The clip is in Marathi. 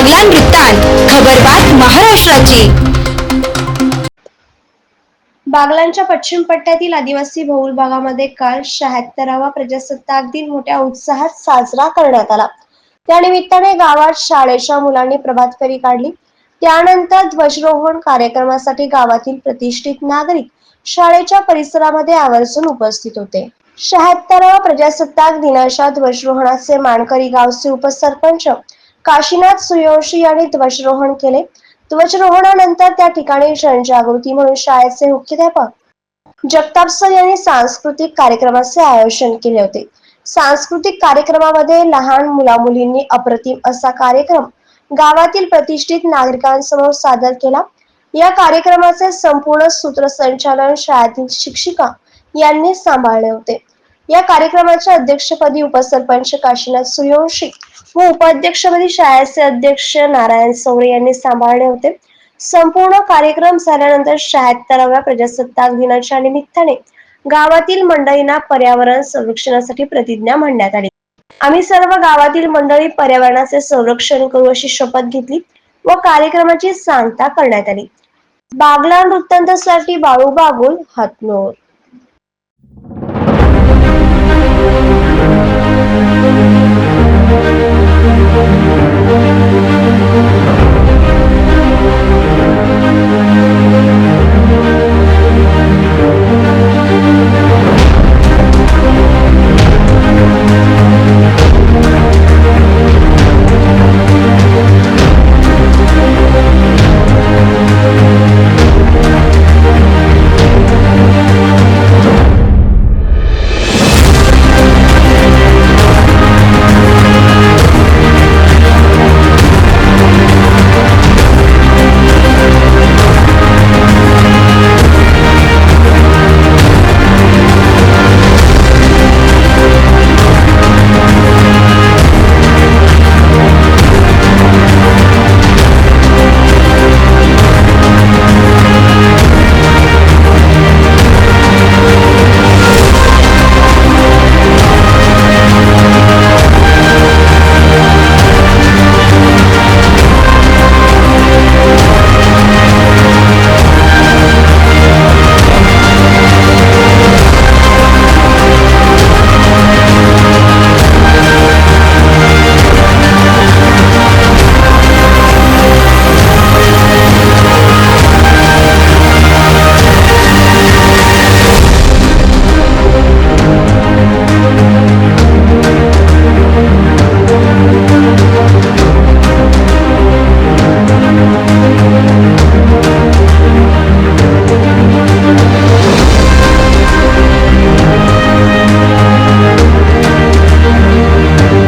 बागलान वृत्तांत खबरबात महाराष्ट्राची. बागलांच्या पश्चिम पट्ट्यातील आदिवासी बहुल भागामध्ये काल शहात्तरावा प्रजासत्ताक दिन मोठ्या उत्साहात साजरा करण्यात आला. त्यानिमित्ताने गावात शाळेच्या मुलांनी प्रभात फेरी काढली. त्यानंतर ध्वजरोहण कार्यक्रमासाठी गावातील प्रतिष्ठित नागरिक शाळेच्या परिसरामध्ये आवर्जून उपस्थित होते. शहात्तरावा प्रजासत्ताक दिनाच्या ध्वजरोहणाचे मानकरी गावचे उपसरपंच काशीनाथ सूर्यवंशी यांनी ध्वजरोहण केले. ध्वजरोहणानंतर त्या ठिकाणी जनजागृती म्हणून शाळेचे मुख्याध्यापक जगताप सर यांनी सांस्कृतिक कार्यक्रमाचे आयोजन केले होते. सांस्कृतिक कार्यक्रमामध्ये लहान मुला मुलींनी अप्रतिम असा कार्यक्रम गावातील प्रतिष्ठित नागरिकांसमोर सादर केला. या कार्यक्रमाचे संपूर्ण सूत्रसंचालन शाळेतील शिक्षिका यांनी सांभाळले होते. या कार्यक्रमाच्या अध्यक्षपदी उपसरपंच काशीनाथ सूर्यवंशी व उपाध्यक्षपदी शाळेचे अध्यक्ष नारायण सौरे यांनी सांभाळले होते. संपूर्ण कार्यक्रम झाल्यानंतर शहात्तराव्या प्रजासत्ताक दिनाच्या निमित्ताने गावातील मंडळींना पर्यावरण संरक्षणासाठी प्रतिज्ञा म्हणण्यात आली. आम्ही सर्व गावातील मंडळी पर्यावरणाचे संरक्षण करू अशी शपथ घेतली व कार्यक्रमाची सांगता करण्यात आली. बागला वृत्तांतासाठी बाळू बागुल हातनोर